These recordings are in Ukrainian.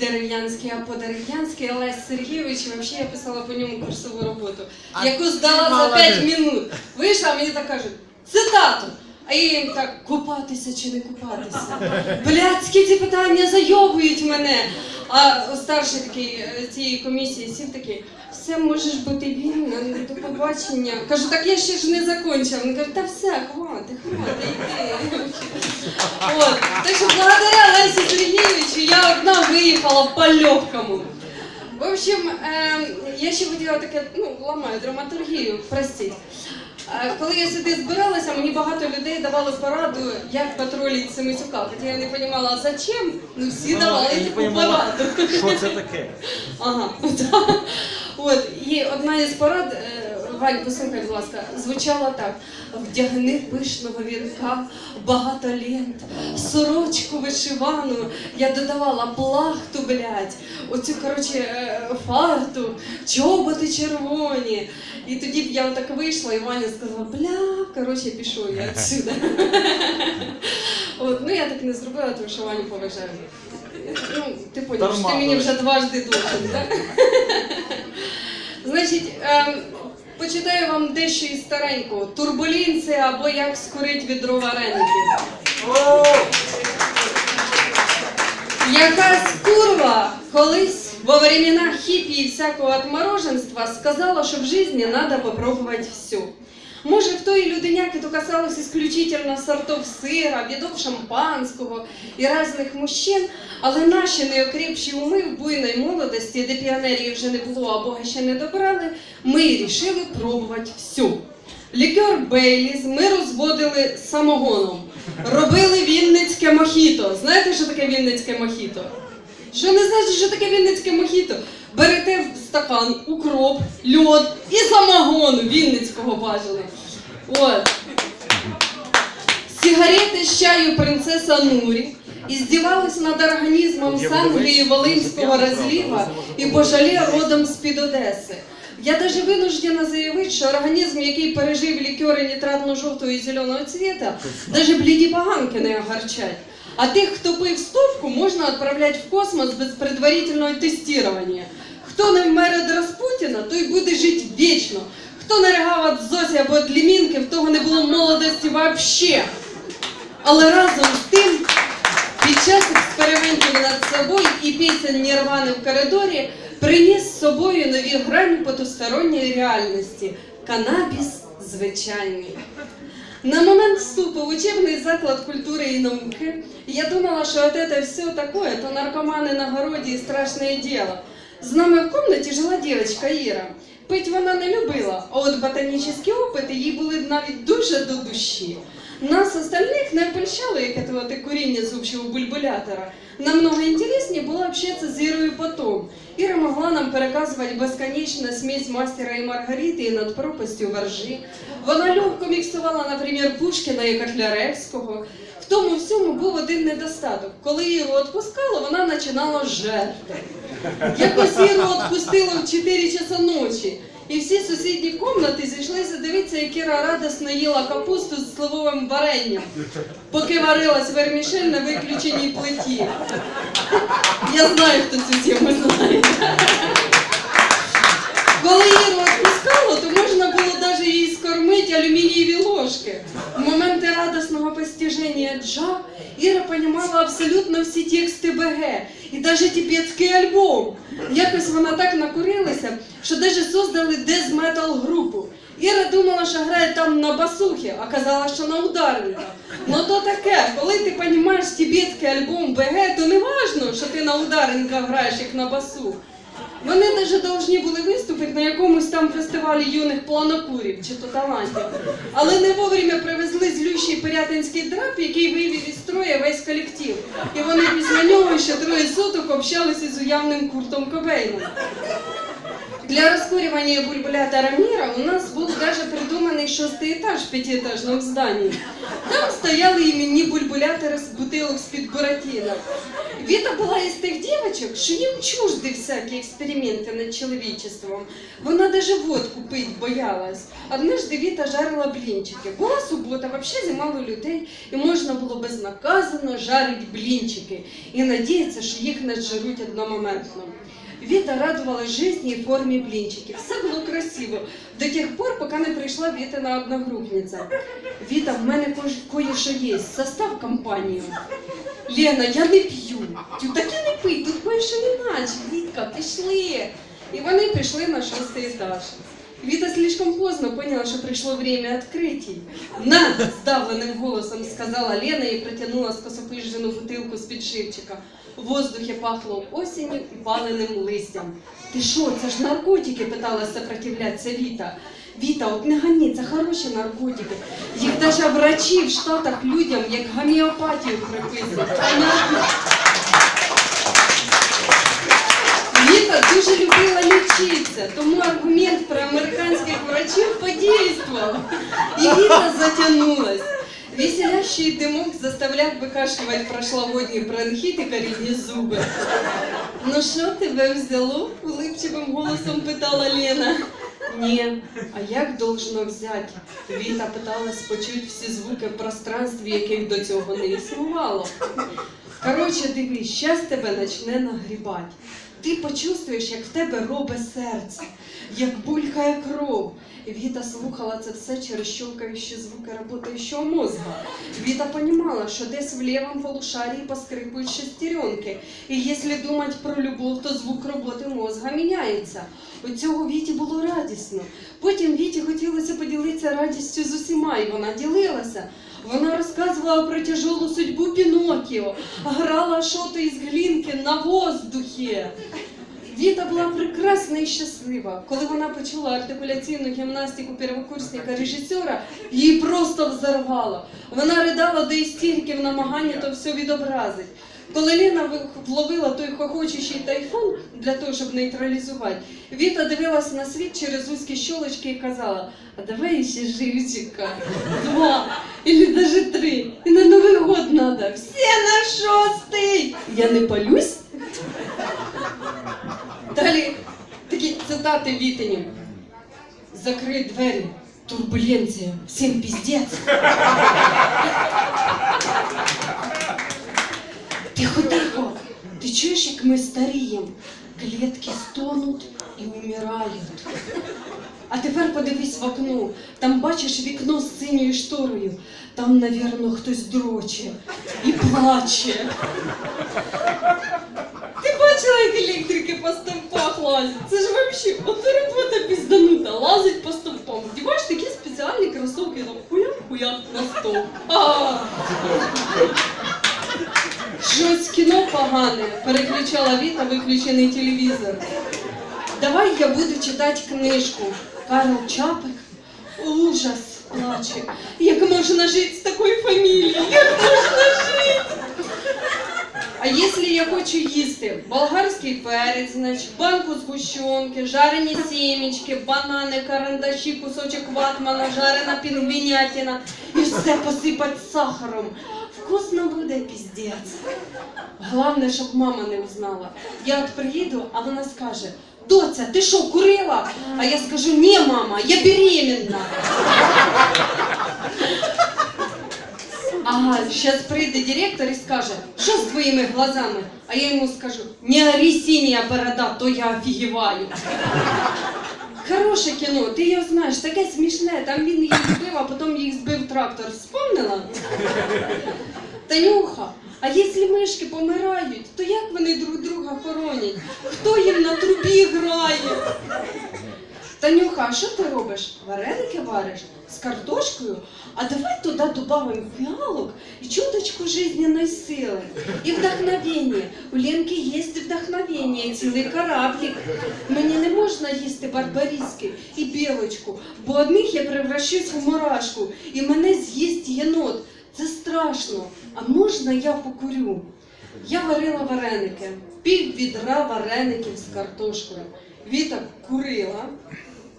Дерев'янський, а по Дерев'янський Олесь Сергійович, взагалі я писала по ньому курсову роботу, А яку здала за молодець. 5 минут. Вийшла, мені так кажуть, цитату. А я їм так, купатися чи не купатися? Блядські ці питання зайобують мене. А старший такий е, цієї комісії сів такий, все можеш бути вільна, ну, до побачення. Кажу, так я ще ж не закончив. Він каже, та все, хвати, хвати, йди. От. Так що благодаря Лесі Сергійовичу я одна виїхала по легкому. В общем, е, я ще хотіла таке, ну, ламаю драматургію, простіть. Е, Коли я сюди збиралася, мені багато людей давали пораду, як патрулить Семисюка. Хоча я не розуміла, зачем? Ну всі давали таку пораду. Що це таке? Ага, да. От, і одна із порад, е, Вань, послухай, будь ласка, звучала так: вдягни пишного вінка, багато лент, сорочку вишивану. Я додавала плахту, блядь, оцю, коротше, е, фарту, чоботи червоні. І тоді б я отак вийшла, і Ваня сказала, бля, коротше, пішов я відсюди. От, ну я так не зробила, тому що Ваню поважаю. Ну, ти поняв, що ти мені вже дважди должен, так? Значить, ем, почитаю вам дещо із старенького. Турбулінці або як скурить відро вареників. Якась курва колись во времена хіпі і всякого отмороженства сказала, що в житті треба спробувати все. Может, в той людиняк это касалось исключительно сортов сира, видов шампанського і різних мужчин, але наші неокрепші уми в буйної молодості, де піонерії вже не було, а Бога ще не добрали, ми рішили пробувати все. Лікер Бейліз ми розводили самогоном. Робили вінницьке мохіто. Знаєте, що таке вінницьке мохіто? Що не знаєте, що таке вінницьке мохіто? Берете стакан укроп, льод і самогон вінницького бажали. От. Сигарети з чаю принцеса Нурі. І здівались над організмом з Англії Волинського розліва і пожалє родом з-під Одеси. Я даже вынуждена заявити, що організм, який пережив лікери нітратно-жовтого і зеленого цвіта, даже бліді поганки не огорчать. А тих, хто пив стовку, можна відправляти в космос без предварительного тестування. Хто не вмер від Распутіна, той буде жити вічно. Хто не ригав від Зосі або від Лімінки, в того не було молодості вообще. Але разом з тим, під час експериментів над собою і пісень Нірвани в коридорі приніс з собою нові грані потусторонньої реальності. Канабіс звичайний. На момент вступу в учебний заклад культури і науки я думала, що от это все такое, то наркомани на городі і страшне діло. З нами в комнаті жила дівчинка Іра. Пить вона не любила, а от ботанічні опити їй були навіть дуже до душі. Нас остальных не обольщало, як это вот куріння з общого бульбулятора. Намного інтересніше було общатися з Ірою потом. Іра могла нам переказувати безконечно смесь мастера і Маргарити і над пропастю воржи. Вона легко міксувала, наприклад, Пушкіна і Котляревського. В тому всьому був один недостаток. Коли Іру відпускало, вона починала жерти. Якось Іру відпустило в 4 часа ночі. І всі сусідні кімнати зійшлися дивитися, як Іра радісно їла капусту з сливовим варенням, поки варилась вермішель на виключеній плиті. Я знаю, хто цю тему знає. Коли Іру відпускало, то можна було навіть їй скормити алюмінієві ложки. В моменти радісного постіження джа Іра понімала абсолютно всі тексти БГ і навіть тибетський альбом. Якось вона так накурилася, що навіть создали дез-метал групу. Іра думала, що грає там на басухі, а казала, що на ударниках. Ну то таке, коли ти розумієш тибетський альбом БГ, то не важно, що ти на ударниках граєш як на басу. Вони навіть повинні були виступити на якомусь там фестивалі юних планокурів чи то талантів. Але не вовремя привезли злющий пирятинський драп, який вивів із строя весь колектив. І вони після нього ще троє суток общалися з уявним Куртом Кобейном. Для розкурювання бульбулятора міра у нас був даже придуманий шостий етаж в п'ятиэтажному зданні. Там стояли іменні бульбулятори з бутилок з-під Буратіно. Віта була із тих дівчаток, що їм чужди всякі експерименти над чоловічеством. Вона даже водку пить боялась. Однажды Віта жарила блінчики. Була субота, взагалі зимало людей, і можна було безнаказано жарити блінчики і надіятися, що їх не зжаруть одномоментно. Віта радовалась житті і форме блінчиків. Все було красиво до тих пор, поки не прийшла Вітина одногрупниця. Віта, в мене кож- кое-що є, состав компанію. Лена, я не п'ю. Так я не пий, тут більше не наче. Вітка, пішли. І вони пішли на шостий етаж. Віта слишком поздно поняла, що прийшло время відкриттів. На! здавленим голосом сказала Лена і протягнула скосопижену бутилку з підшипчика. В воздухі пахло осінню і паленим листям. Ти що, це ж наркотики? питалася сопротивлятися Віта. Віта, от не гані, це хороші наркотики. Їх даже врачі в Штатах людям як гомеопатію приписують. Понятно? Віта дуже любила лічитися, тому аргумент про американських врачів подействував. І Віта затягнулась. Веселящий дымок заставляв викашлювати прошлогодні бронхіт і корінні зуби. Ну що тебе взяло? улипчивим голосом питала Лена. Ні, а як должно взяти? Віта питалась почути всі звуки в пространстві, яких до цього не існувало. Коротше, дивись, щас тебе почне нагрібати. Ти почувствуєш, як в тебе робе серце, як булькає кров. Віта слухала це все через щелкаючі звуки работающего мозга. Віта понимала, що десь в лівому полушарії поскрипують шестеренки. І якщо думати про любов, то звук роботи мозга міняється. У цього Віті було радісно. Потім Віті хотілося поділитися радістю з усіма, і вона ділилася. Вона розказувала про тяжелу судьбу Пінокіо, грала шоти із глінки на воздухі. Віта була прекрасна і щаслива. Коли вона почула артикуляційну гімнастику первокурсника режисера, її просто взорвало. Вона ридала до істерики в намаганні то все відобразить. Коли Лена ви- вловила той хохочущий тайфун для того, щоб нейтралізувати, Віта дивилась на світ через узькі щолочки і казала: а давай ще живчика, два, или даже три. І на Новий год надо. Все на шостий. Я не палюсь. Далі такі цитати Вітині. Закрий двері. Турбуленція. Всім піздець. Тихо, тихо. Ти чуєш, як ми старіємо? Клітки стонуть і умирають. А тепер подивись в окно. Там бачиш вікно з синьою шторою. Там, навірно, хтось дроче і плаче. Електрики по стовпах лазять? Це ж вообще, от робота пізданута, лазить по стовпам. Вдіваєш такі спеціальні кросовки, там хуя-хуя на стовп. Щось кіно погане, переключала Віта виключений телевізор. Давай я буду читати книжку. Карл Чапик. Ужас плаче. Як можна жити з такою фамілією? Як можна жити? А якщо я хочу їсти болгарський перець, значить, банку згущенки, жарені сімечки, банани, карандаші, кусочок ватмана, жарена пінгвінятина і все посипати сахаром. Вкусно буде піздець. Головне, щоб мама не узнала. Я от приїду, а вона скаже: Доця, ти що, курила? А я скажу, ні, мама, я беременна. Ага, зараз прийде директор і скаже, що з твоїми глазами? А я йому скажу, не ори синя борода, то я офігіваю. Хороше кіно, ти його знаєш, таке смішне, там він її збив, а потім їх збив трактор. Вспомнила? Танюха, а якщо мишки помирають, то як вони друг друга хоронять? Хто їм на трубі грає? Танюха, а що ти робиш? Вареники вариш з картошкою? А давай туди додамо фіалок і чуточку жизненної сили. І вдохновення. У Ленки є вдохновення, цілий кораблик. Мені не можна їсти барбаріски і білочку, бо одних я превращусь в мурашку, і мене з'їсть єнот. Це страшно. А можна я покурю? Я варила вареники, пів відра вареників з картошкою. Віта курила,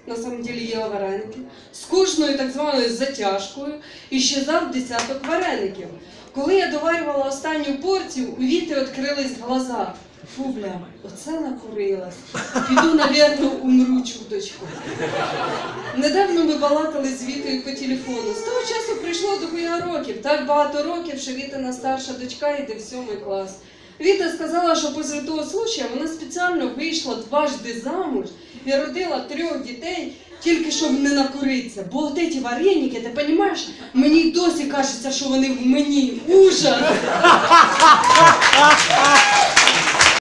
на самом деле їла вареники, з кожною так званою затяжкою і щезав десяток вареників. Коли я доварювала останню порцію, у Віти відкрились глаза. Фу, бля, оце накурилась. Піду, навірно, умру чуточку. Недавно ми балакали з Вітою по телефону. З того часу прийшло до хуя років. Так багато років, що Вітина старша дочка йде в сьомий клас. Віта сказала, що після того случая вона спеціально вийшла дважди замуж і родила трьох дітей, тільки щоб не накуритися. Бо от ці вареники, ти розумієш, мені й досі кажеться, що вони в мені. Ужас!